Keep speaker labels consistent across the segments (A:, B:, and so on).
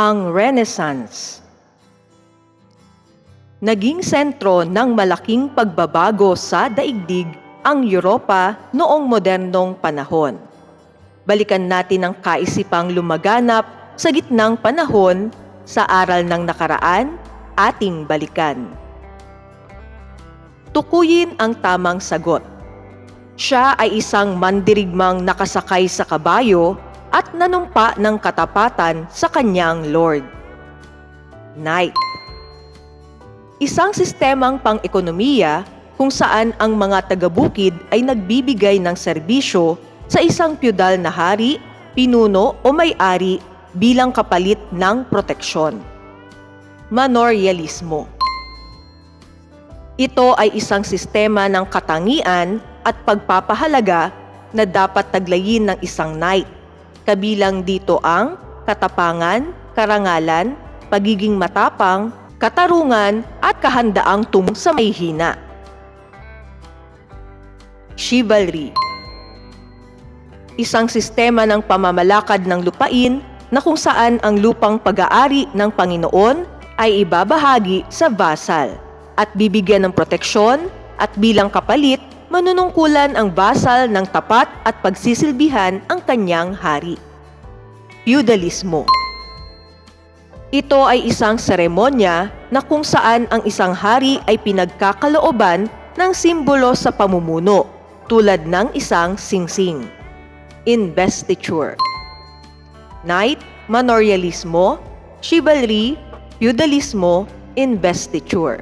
A: Ang Renaissance Naging sentro ng malaking pagbabago sa daigdig ang Europa noong modernong panahon. Balikan natin ang kaisipang lumaganap sa gitnang panahon sa aral ng nakaraan, ating balikan. Tukuyin ang tamang sagot. Siya ay isang mandirigmang nakasakay sa kabayo at nanumpa ng katapatan sa kanyang Lord. Knight Isang sistemang pang-ekonomiya kung saan ang mga taga-bukid ay nagbibigay ng serbisyo sa isang pyudal na hari, pinuno o may-ari bilang kapalit ng proteksyon. Manorialismo Ito ay isang sistema ng katangian at pagpapahalaga na dapat taglayin ng isang knight. Kabilang dito ang katapangan, karangalan, pagiging matapang, katarungan at kahandaang tum sa may hina. Chivalry Isang sistema ng pamamalakad ng lupain na kung saan ang lupang pag-aari ng Panginoon ay ibabahagi sa vasal at bibigyan ng proteksyon at bilang kapalit manunungkulan ang basal ng tapat at pagsisilbihan ang kanyang hari. Feudalismo ito ay isang seremonya na kung saan ang isang hari ay pinagkakalooban ng simbolo sa pamumuno tulad ng isang singsing. Investiture Knight, manorialismo, chivalry, feudalismo, investiture.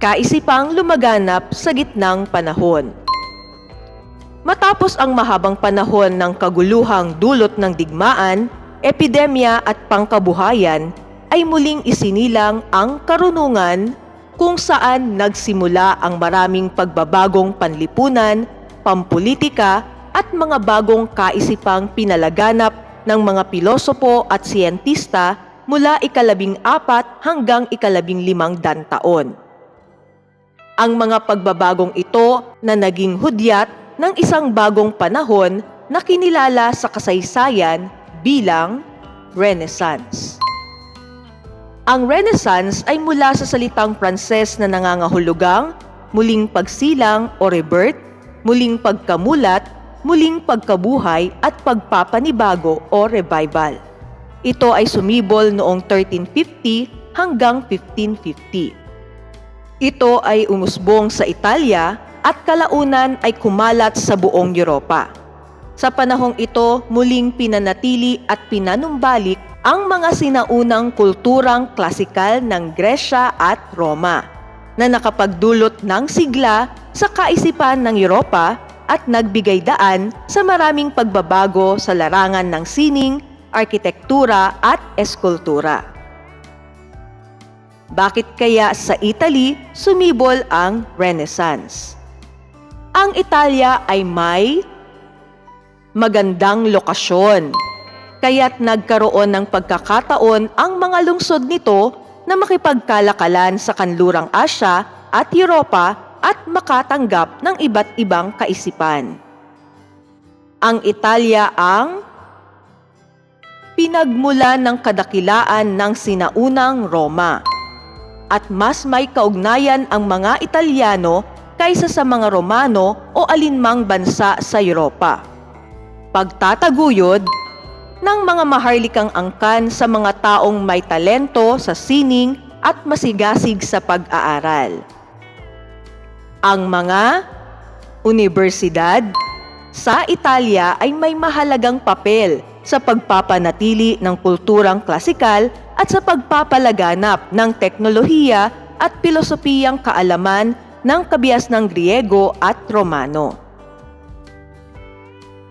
A: Kaisipang lumaganap sa gitnang panahon. Matapos ang mahabang panahon ng kaguluhang dulot ng digmaan, epidemya at pangkabuhayan, ay muling isinilang ang karunungan kung saan nagsimula ang maraming pagbabagong panlipunan, pampolitika at mga bagong kaisipang pinalaganap ng mga pilosopo at siyentista mula ikalabing apat hanggang ikalabing limang dan taon. Ang mga pagbabagong ito na naging hudyat ng isang bagong panahon na kinilala sa kasaysayan bilang Renaissance. Ang Renaissance ay mula sa salitang Pranses na nangangahulugang muling pagsilang o rebirth, muling pagkamulat, muling pagkabuhay at pagpapanibago o revival. Ito ay sumibol noong 1350 hanggang 1550. Ito ay umusbong sa Italia at kalaunan ay kumalat sa buong Europa. Sa panahong ito, muling pinanatili at pinanumbalik ang mga sinaunang kulturang klasikal ng Gresya at Roma na nakapagdulot ng sigla sa kaisipan ng Europa at nagbigay daan sa maraming pagbabago sa larangan ng sining, arkitektura at eskultura. Bakit kaya sa Italy sumibol ang Renaissance? ang Italia ay may magandang lokasyon. Kaya't nagkaroon ng pagkakataon ang mga lungsod nito na makipagkalakalan sa kanlurang Asya at Europa at makatanggap ng iba't ibang kaisipan. Ang Italia ang pinagmula ng kadakilaan ng sinaunang Roma at mas may kaugnayan ang mga Italyano kaysa sa mga Romano o alinmang bansa sa Europa. Pagtataguyod ng mga maharlikang angkan sa mga taong may talento sa sining at masigasig sa pag-aaral. Ang mga universidad sa Italia ay may mahalagang papel sa pagpapanatili ng kulturang klasikal at sa pagpapalaganap ng teknolohiya at pilosopiyang kaalaman ng kabias ng Griego at Romano.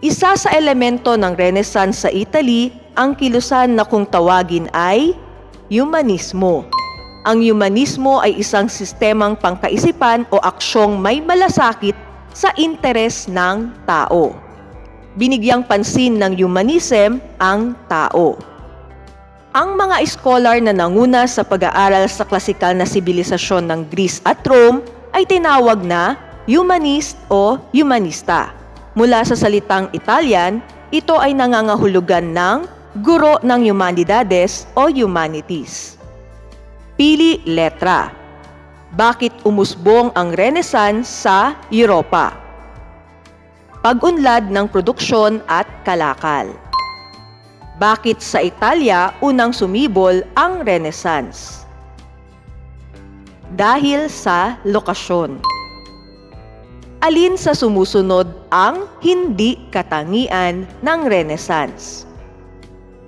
A: Isa sa elemento ng Renaissance sa Italy ang kilusan na kung tawagin ay humanismo. Ang humanismo ay isang sistemang pangkaisipan o aksyong may malasakit sa interes ng tao. Binigyang pansin ng humanism ang tao. Ang mga scholar na nanguna sa pag-aaral sa klasikal na sibilisasyon ng Greece at Rome ay tinawag na humanist o humanista Mula sa salitang Italian, ito ay nangangahulugan ng guro ng humanidades o humanities. Pili letra. Bakit umusbong ang Renaissance sa Europa? Pag-unlad ng produksyon at kalakal. Bakit sa Italia unang sumibol ang Renaissance? Dahil sa lokasyon. Alin sa sumusunod ang hindi katangian ng Renaissance?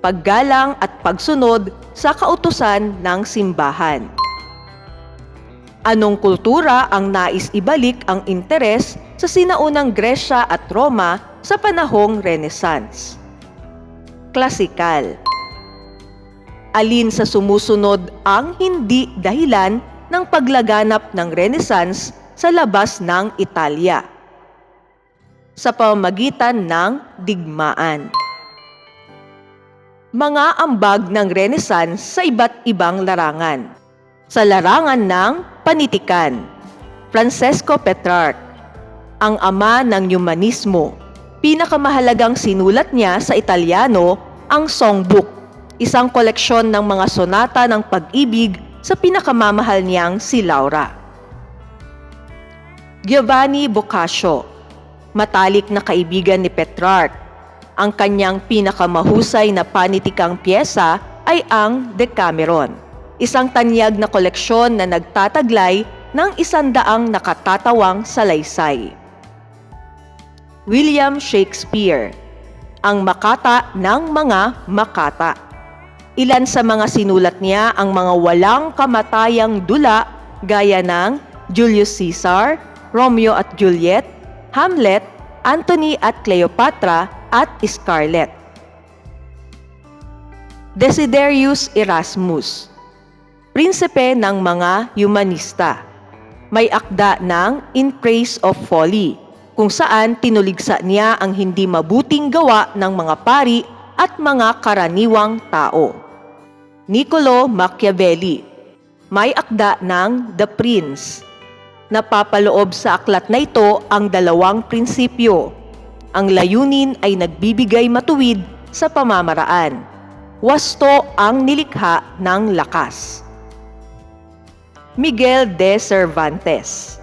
A: Paggalang at pagsunod sa kautusan ng simbahan. Anong kultura ang nais ibalik ang interes sa sinaunang Gresya at Roma sa panahong Renaissance? Klasikal. Alin sa sumusunod ang hindi dahilan ng paglaganap ng Renaissance sa labas ng Italia? Sa pamamagitan ng digmaan. Mga ambag ng Renaissance sa iba't ibang larangan. Sa larangan ng panitikan, Francesco Petrarch, ang ama ng humanismo, pinakamahalagang sinulat niya sa Italiano ang Songbook, isang koleksyon ng mga sonata ng pag-ibig sa pinakamamahal niyang si Laura. Giovanni Boccaccio, matalik na kaibigan ni Petrarch. Ang kanyang pinakamahusay na panitikang pyesa ay ang Decameron, isang tanyag na koleksyon na nagtataglay ng isandaang nakatatawang salaysay. William Shakespeare, ang makata ng mga makata. Ilan sa mga sinulat niya ang mga walang kamatayang dula gaya ng Julius Caesar, Romeo at Juliet, Hamlet, Antony at Cleopatra at Scarlett. Desiderius Erasmus, prinsipe ng mga humanista. May akda ng In Praise of Folly, kung saan tinuligsa niya ang hindi mabuting gawa ng mga pari at mga karaniwang tao. Niccolo Machiavelli, may akda ng The Prince, Napapaloob sa aklat na ito ang dalawang prinsipyo. Ang layunin ay nagbibigay matuwid sa pamamaraan. Wasto ang nilikha ng lakas. Miguel de Cervantes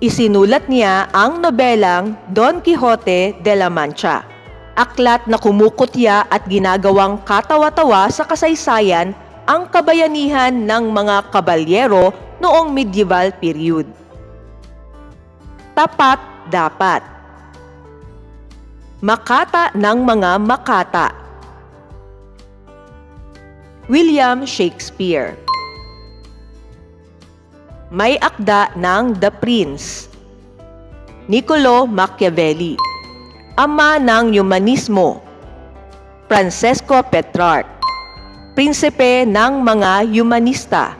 A: Isinulat niya ang nobelang Don Quixote de la Mancha, aklat na kumukutya at ginagawang katawa-tawa sa kasaysayan ang kabayanihan ng mga kabalyero noong medieval period. Tapat dapat. Makata ng mga makata. William Shakespeare May akda ng The Prince Niccolo Machiavelli Ama ng Humanismo Francesco Petrarch Prinsipe ng mga Humanista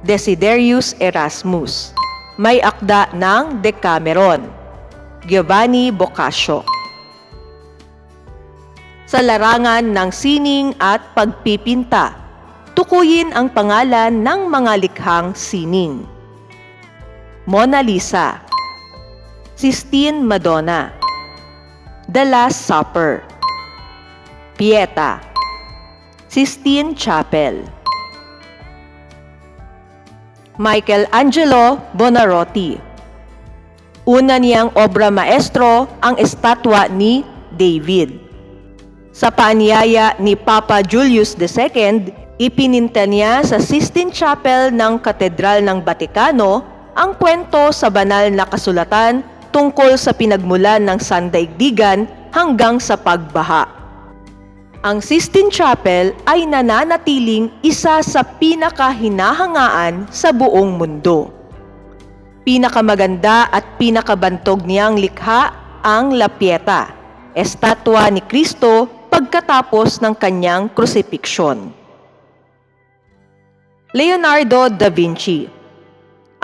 A: Desiderius Erasmus. May akda ng Decameron. Giovanni Boccaccio. Sa larangan ng sining at pagpipinta, tukuyin ang pangalan ng mga likhang sining. Mona Lisa. Sistine Madonna. The Last Supper. Pieta. Sistine Chapel. Michelangelo Bonarotti. Una niyang obra maestro ang estatwa ni David. Sa paanyaya ni Papa Julius II, ipininta niya sa Sistine Chapel ng Katedral ng Batikano ang kwento sa banal na kasulatan tungkol sa pinagmulan ng sandaigdigan hanggang sa pagbaha ang Sistine Chapel ay nananatiling isa sa pinakahinahangaan sa buong mundo. Pinakamaganda at pinakabantog niyang likha ang La Pieta, estatwa ni Kristo pagkatapos ng kanyang krusipiksyon. Leonardo da Vinci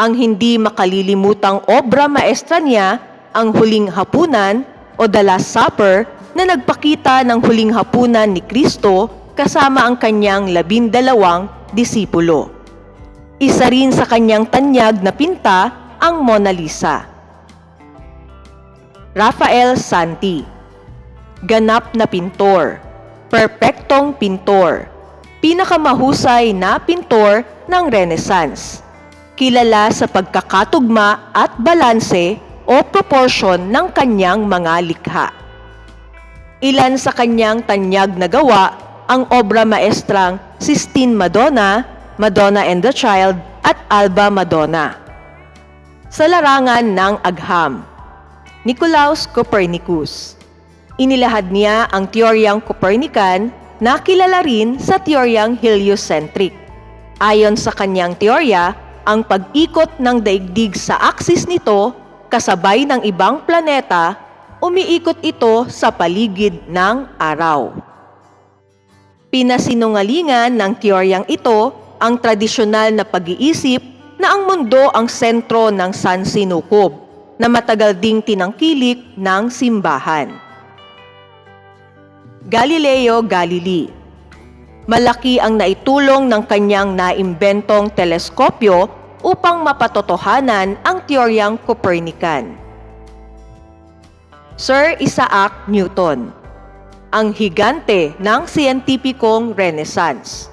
A: Ang hindi makalilimutang obra maestra niya, ang Huling Hapunan o The Last Supper na nagpakita ng huling hapunan ni Kristo kasama ang kanyang labindalawang disipulo. Isa rin sa kanyang tanyag na pinta ang Mona Lisa. Rafael Santi. Ganap na pintor. Perpektong pintor. Pinakamahusay na pintor ng Renaissance. Kilala sa pagkakatugma at balanse o proportion ng kanyang mga likha. Ilan sa kanyang tanyag na gawa ang obra maestrang Sistine Madonna, Madonna and the Child at Alba Madonna. Sa larangan ng agham, Nicolaus Copernicus. Inilahad niya ang teoryang Copernican na kilala rin sa teoryang heliocentric. Ayon sa kanyang teorya, ang pag-ikot ng daigdig sa aksis nito kasabay ng ibang planeta, umiikot ito sa paligid ng araw. Pinasinungalingan ng teoryang ito ang tradisyonal na pag-iisip na ang mundo ang sentro ng sansinukob na matagal ding tinangkilik ng simbahan. Galileo Galilei Malaki ang naitulong ng kanyang naimbentong teleskopyo upang mapatotohanan ang teoryang Copernican. Sir Isaac Newton Ang higante ng siyentipikong Renaissance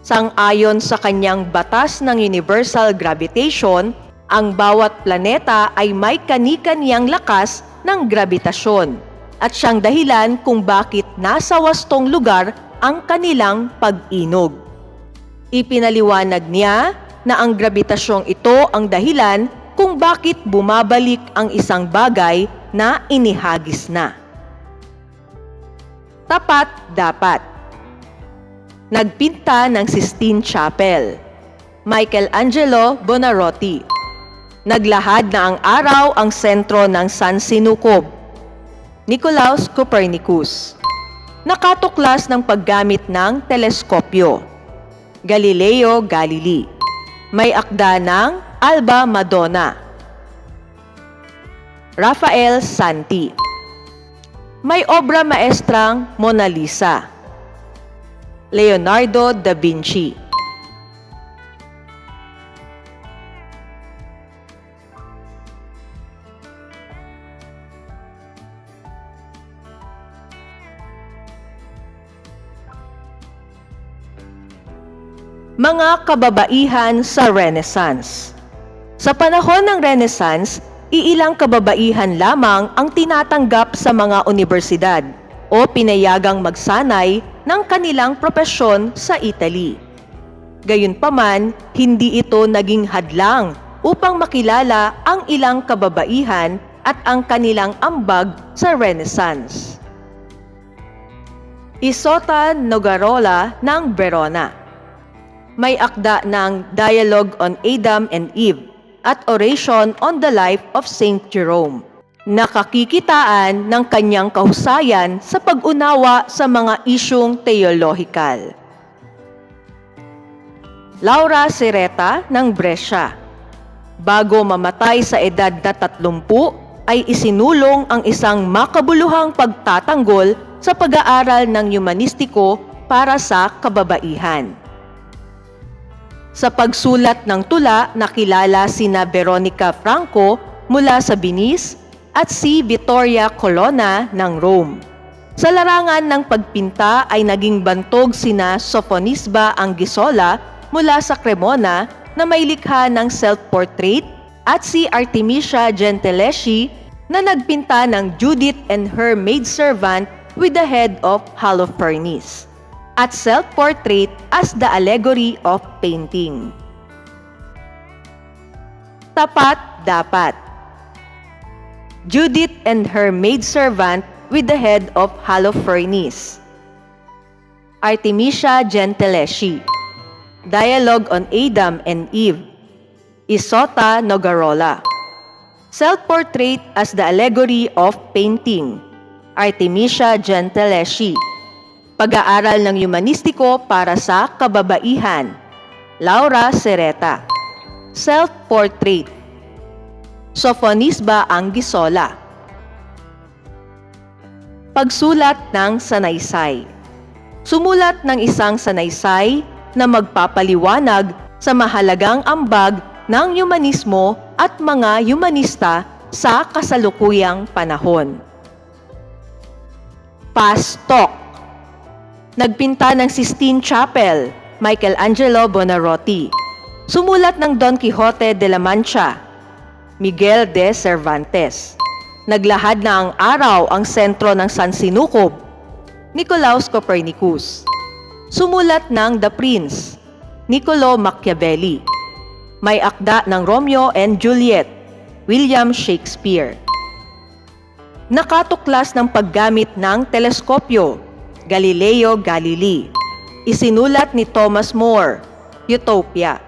A: Sang-ayon sa kanyang batas ng universal gravitation, ang bawat planeta ay may kani-kaniyang lakas ng grabitasyon at siyang dahilan kung bakit nasa wastong lugar ang kanilang pag-inog. Ipinaliwanag niya na ang gravitasyong ito ang dahilan kung bakit bumabalik ang isang bagay na inihagis na. Tapat dapat. Nagpinta ng Sistine Chapel. Michelangelo Bonarotti. Naglahad na ang araw ang sentro ng San Sinukob. Nicolaus Copernicus. Nakatuklas ng paggamit ng teleskopyo. Galileo Galilei. May akda ng Alba Madonna. Rafael Santi. May obra maestrang Mona Lisa. Leonardo da Vinci. Mga kababaihan sa Renaissance Sa panahon ng Renaissance, iilang kababaihan lamang ang tinatanggap sa mga universidad o pinayagang magsanay ng kanilang propesyon sa Italy. Gayunpaman, hindi ito naging hadlang upang makilala ang ilang kababaihan at ang kanilang ambag sa Renaissance. Isota Nogarola ng Verona may akda ng Dialogue on Adam and Eve at Oration on the Life of Saint Jerome. Nakakikitaan ng kanyang kahusayan sa pag-unawa sa mga isyong teolohikal. Laura Sereta ng Brescia Bago mamatay sa edad na 30, ay isinulong ang isang makabuluhang pagtatanggol sa pag-aaral ng humanistiko para sa kababaihan. Sa pagsulat ng tula, nakilala sina Veronica Franco mula sa Venice at si Vittoria Colonna ng Rome. Sa larangan ng pagpinta ay naging bantog sina Sofonisba Angisola mula sa Cremona na may likha ng self-portrait at si Artemisia Gentileschi na nagpinta ng Judith and her maidservant with the head of Holofernes at self-portrait as the allegory of painting. Tapat dapat. Judith and her maidservant with the head of Holofernes. Artemisia Gentileschi. Dialogue on Adam and Eve. Isota Nogarola. Self-portrait as the allegory of painting. Artemisia Gentileschi. Pag-aaral ng Humanistiko para sa Kababaihan. Laura Sereta. Self-Portrait. Sofonisba Angisola. Pagsulat ng sanaysay. Sumulat ng isang sanaysay na magpapaliwanag sa mahalagang ambag ng humanismo at mga humanista sa kasalukuyang panahon. Pastok Nagpinta ng Sistine Chapel, Michelangelo Bonarotti. Sumulat ng Don Quixote de la Mancha, Miguel de Cervantes. Naglahad na ang araw ang sentro ng San Sinukob, Nicolaus Copernicus. Sumulat ng The Prince, Niccolo Machiavelli. May akda ng Romeo and Juliet, William Shakespeare. Nakatuklas ng paggamit ng teleskopyo, Galileo Galilei. Isinulat ni Thomas More, Utopia.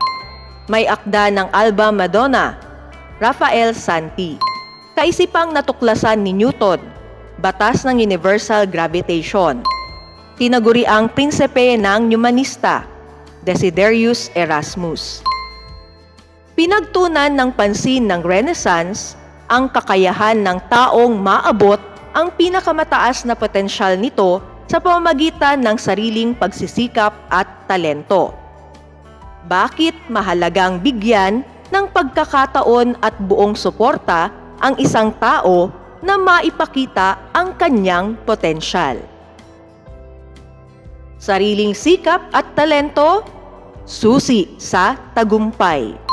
A: May akda ng Alba Madonna, Rafael Santi. Kaisipang natuklasan ni Newton, batas ng universal gravitation. Tinaguri ang prinsipe ng humanista, Desiderius Erasmus. Pinagtunan ng pansin ng Renaissance ang kakayahan ng taong maabot ang pinakamataas na potensyal nito sa pamamagitan ng sariling pagsisikap at talento. Bakit mahalagang bigyan ng pagkakataon at buong suporta ang isang tao na maipakita ang kanyang potensyal? Sariling sikap at talento, susi sa tagumpay.